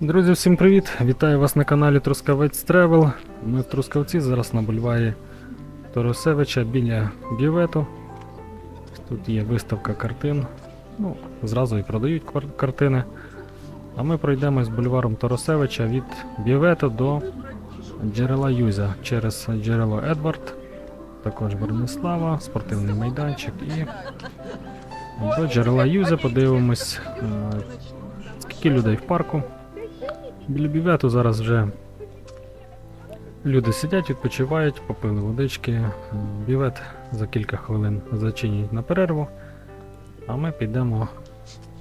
Друзі, всім привіт! Вітаю вас на каналі Трускавець Тревел. Ми в Трускавці зараз на бульварі Торосевича біля бювету. Тут є виставка картин. Ну, зразу і продають картини. А ми пройдемось бульваром Торосевича від бювету до джерела Юзя через джерело Едвард, також Бронислава, спортивний майданчик і до джерела Юзя подивимось, е, скільки людей в парку. Біля бювету зараз вже люди сидять, відпочивають, попили водички. Бювет за кілька хвилин зачинять на перерву. А ми підемо,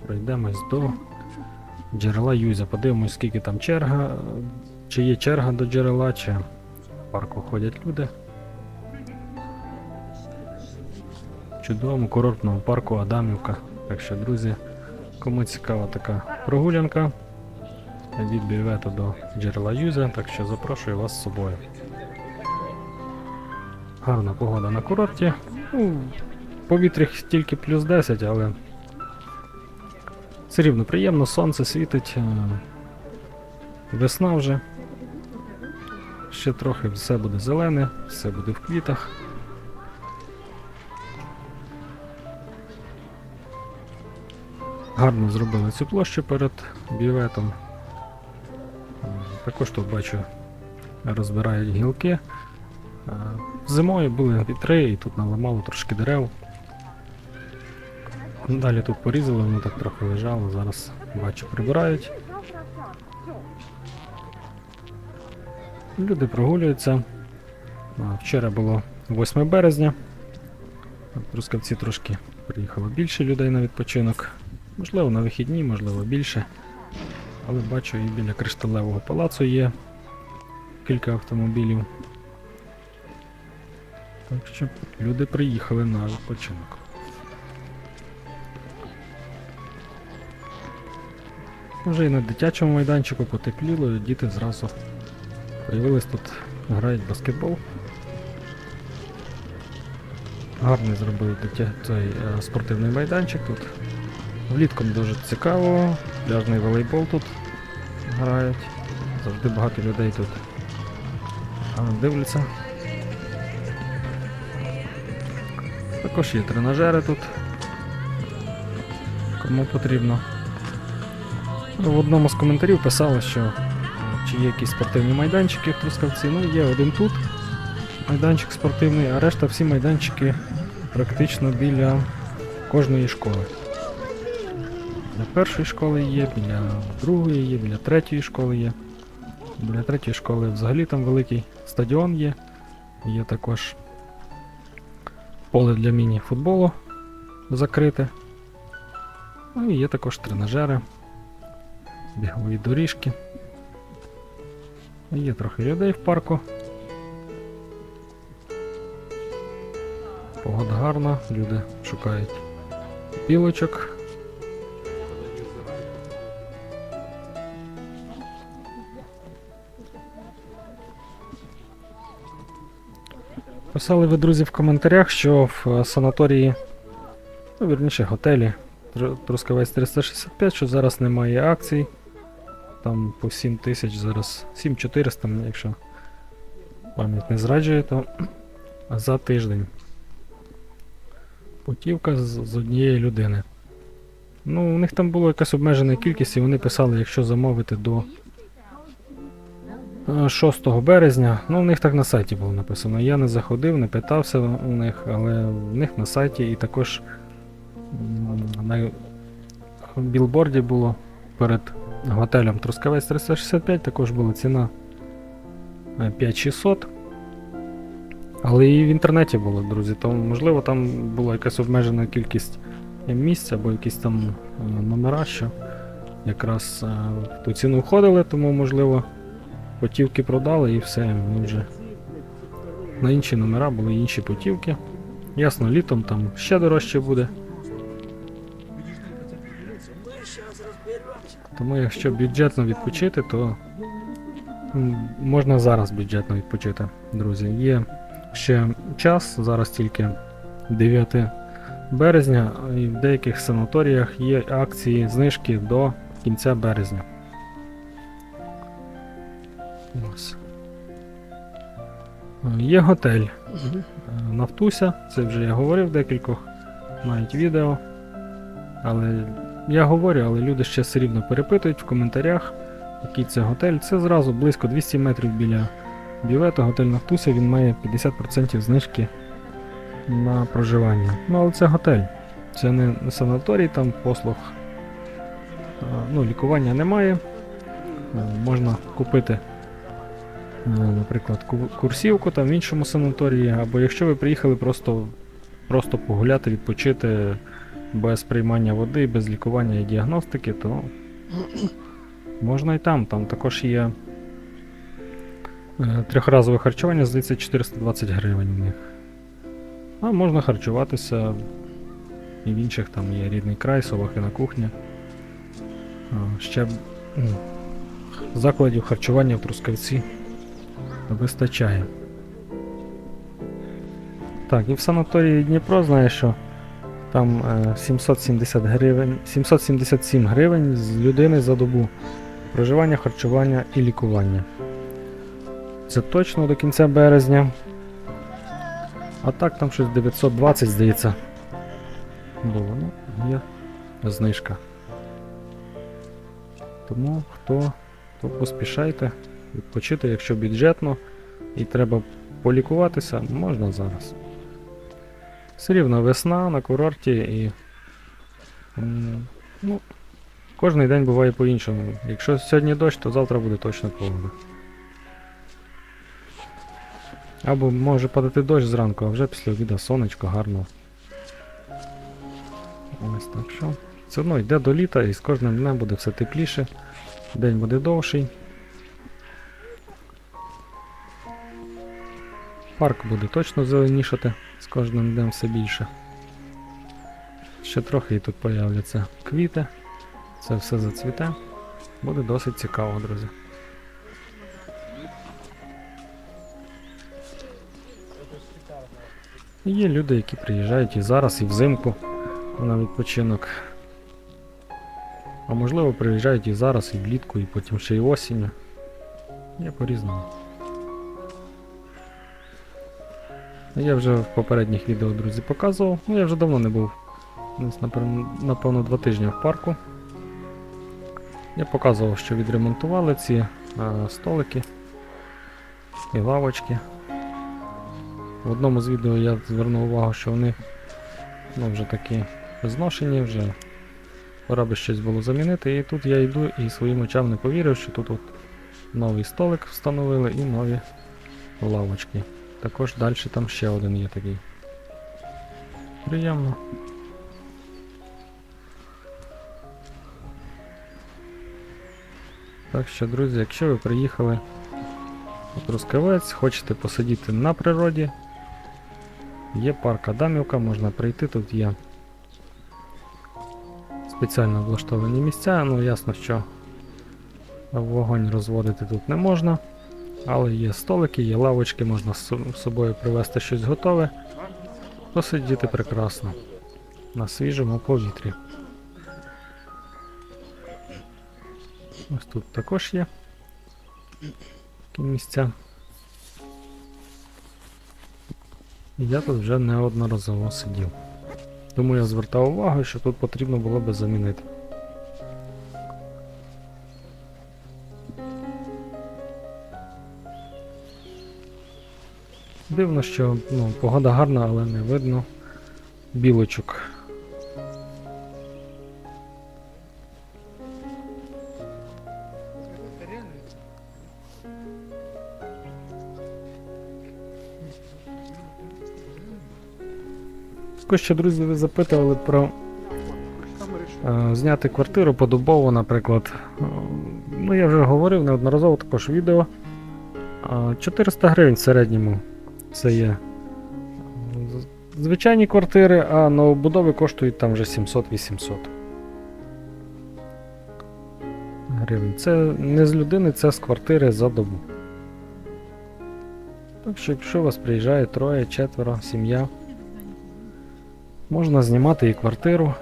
пройдемось до джерела Юзя. Подивимось, скільки там черга, чи є черга до джерела, чи в парку ходять люди. Чудовому курортному парку Адамівка. Так що, друзі, кому цікава така прогулянка, від бювету до джерела Юзя, так що запрошую вас з собою. Гарна погода на курорті. Ну, повітря тільки плюс 10, але все рівно приємно, сонце світить. е, Весна вже. Ще трохи все буде зелене, все буде в квітах. Гарно зробили цю площу перед бюветом. Е, Також тут бачу, розбирають гілки. Е, Зимою були вітри і тут наламало трошки дерев. Далі тут порізали, воно так трохи лежало, зараз бачу прибирають. Люди прогулюються. Вчора було 8 березня. Трускавці трошки приїхало більше людей на відпочинок. Можливо, на вихідні, можливо, більше. Але бачу і біля кришталевого палацу є кілька автомобілів. Так що люди приїхали на відпочинок. Вже і на дитячому майданчику потепліло, і діти зразу появились тут, грають баскетбол. Гарний зробив дитя цей е, спортивний майданчик тут. Влітком дуже цікаво, пляжний волейбол тут грають. Завжди багато людей тут дивляться. Також є тренажери тут. Кому потрібно. Ну, В одному з коментарів писали, що е, чи є якісь спортивні майданчики в Трускавці. Ну, є один тут майданчик спортивний, а решта всі майданчики практично біля кожної школи. Біля першої школи є, біля другої є, біля третьої школи є. Біля третьої школи взагалі там великий стадіон є. Є також поле для міні-футболу закрите. Ну і є також тренажери, бігові доріжки. Є трохи людей в парку. Погода гарна, люди шукають білочок. Писали ви, друзі, в коментарях, що в е, санаторії, ну, вірніше, готелі Тр- Трускавець 365, що зараз немає акцій. Там по 7 тисяч зараз, 7400, якщо пам'ять не зраджує, то за тиждень. Путівка з, однієї людини. Ну, у них там була якась обмежена кількість, і вони писали, якщо замовити до 6 березня. Ну, у них так на сайті було написано. Я не заходив, не питався у них, але в них на сайті і також на білборді було перед готелем Трускавець 365, також була ціна е, 5600. Але і в інтернеті було, друзі, то можливо там була якась обмежена кількість місць або якісь там е, номера, що якраз е, в ту ціну входили, тому можливо путівки продали і все, ми вже на інші номера були інші путівки. Ясно, літом там ще дорожче буде. Тому якщо бюджетно відпочити, то можна зараз бюджетно відпочити, друзі. Є ще час, зараз тільки 9 березня, і в деяких санаторіях є акції знижки до кінця березня. Є готель е, Нафтуся, це вже я говорив декількох навіть відео. Але я говорю, але люди ще все рівно перепитують в коментарях, який це готель. Це зразу близько 200 метрів біля бювету. Готель Нафтуся, він має 50% знижки на проживання. Ну, але це готель. Це не санаторій, там послуг. е, Ну, лікування немає. Е, Можна купити, наприклад, курсівку там в іншому санаторії, або якщо ви приїхали просто, просто погуляти, відпочити без приймання води, без лікування і діагностики, то можна і там. Там також є е, трьохразове харчування, здається, 420 гривень в них. А можна харчуватися і в інших там є рідний край, Солохина кухня. Ще ну, закладів харчування в Трускавці вистачає. Так, і в санаторії Дніпро знаю, що там е, 770 гривень, 777 гривень з людини за добу. Проживання, харчування і лікування. Це точно до кінця березня. А так там щось 920, здається. Було, ну, є знижка. Тому хто, то поспішайте відпочити, якщо бюджетно і треба полікуватися, можна зараз. Все рівно весна на курорті і. Ну, кожний день буває по-іншому. Якщо сьогодні дощ, то завтра буде точно погода. Або може падати дощ зранку, а вже після обіду сонечко гарно. Ось так що. Все одно йде до літа і з кожним днем буде все тепліше. День буде довший. Парк буде точно зеленішати з кожним днем все більше. Ще трохи і тут появляться квіти. Це все зацвіте. Буде досить цікаво, друзі. Є люди, які приїжджають і зараз, і взимку на відпочинок. А можливо приїжджають і зараз, і влітку, і потім ще й осінню. Є по-різному. Я вже в попередніх відео, друзі, показував. Ну, я вже давно не був. Напевно, два тижні в парку. Я показував, що відремонтували ці е, столики і лавочки. В одному з відео я звернув увагу, що вони ну, вже такі зношені, вже пора би щось було замінити. І тут я йду і своїм очам не повірив, що тут от новий столик встановили і нові лавочки. Також далі там ще один є такий. Приємно. Так що, друзі, якщо ви приїхали у Трускавець, хочете посидіти на природі, є парк Адамівка, можна прийти, тут є спеціально облаштовані місця, ну ясно, що вогонь розводити тут не можна. Але є столики, є лавочки, можна з собою привезти щось готове. Посидіти прекрасно на свіжому повітрі. Ось тут також є такі місця. Я тут вже неодноразово сидів. Тому я звертав увагу, що тут потрібно було би замінити. Дивно, що ну, погода гарна, але не видно білочок. Також ще, друзі, ви запитували про е, зняти квартиру подобово, наприклад. Е, Ну, я вже говорив неодноразово також відео. Е, 400 гривень в середньому це є звичайні квартири, а новобудови коштують там вже 700-800 гривень. Це не з людини, це з квартири за добу. Так що, якщо у вас приїжджає троє, четверо, сім'я, можна знімати і квартиру,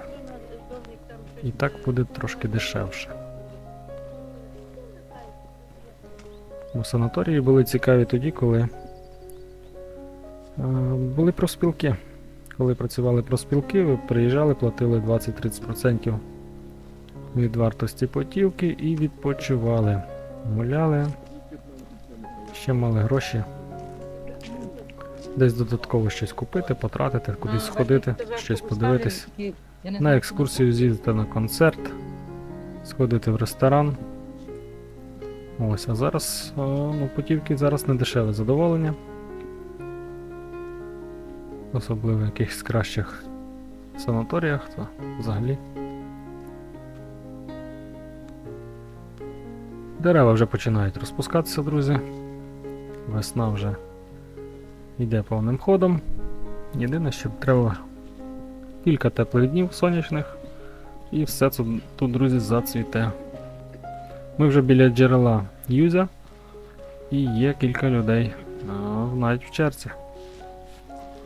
і так буде трошки дешевше. Бо санаторії були цікаві тоді, коли були профспілки. Коли працювали профспілки, ви приїжджали, платили 20-30% від вартості потівки і відпочивали. Гуляли, ще мали гроші. Десь додатково щось купити, потратити, кудись сходити, щось подивитись. На екскурсію з'їздити на концерт, сходити в ресторан. Ось, а зараз о, ну, путівки зараз не дешеве задоволення. Особливо в якихось кращих санаторіях, то взагалі. Дерева вже починають розпускатися, друзі. Весна вже йде повним ходом. Єдине, що треба кілька теплих днів сонячних, і все це тут, друзі, зацвіте. Ми вже біля джерела Юзя, і є кілька людей навіть в черзі.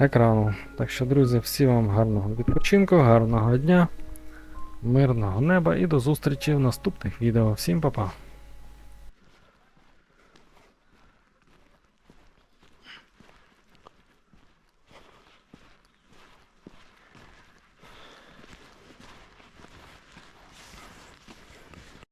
екрану. Так що, друзі, всі вам гарного відпочинку, гарного дня, мирного неба і до зустрічі в наступних відео. Всім па-па!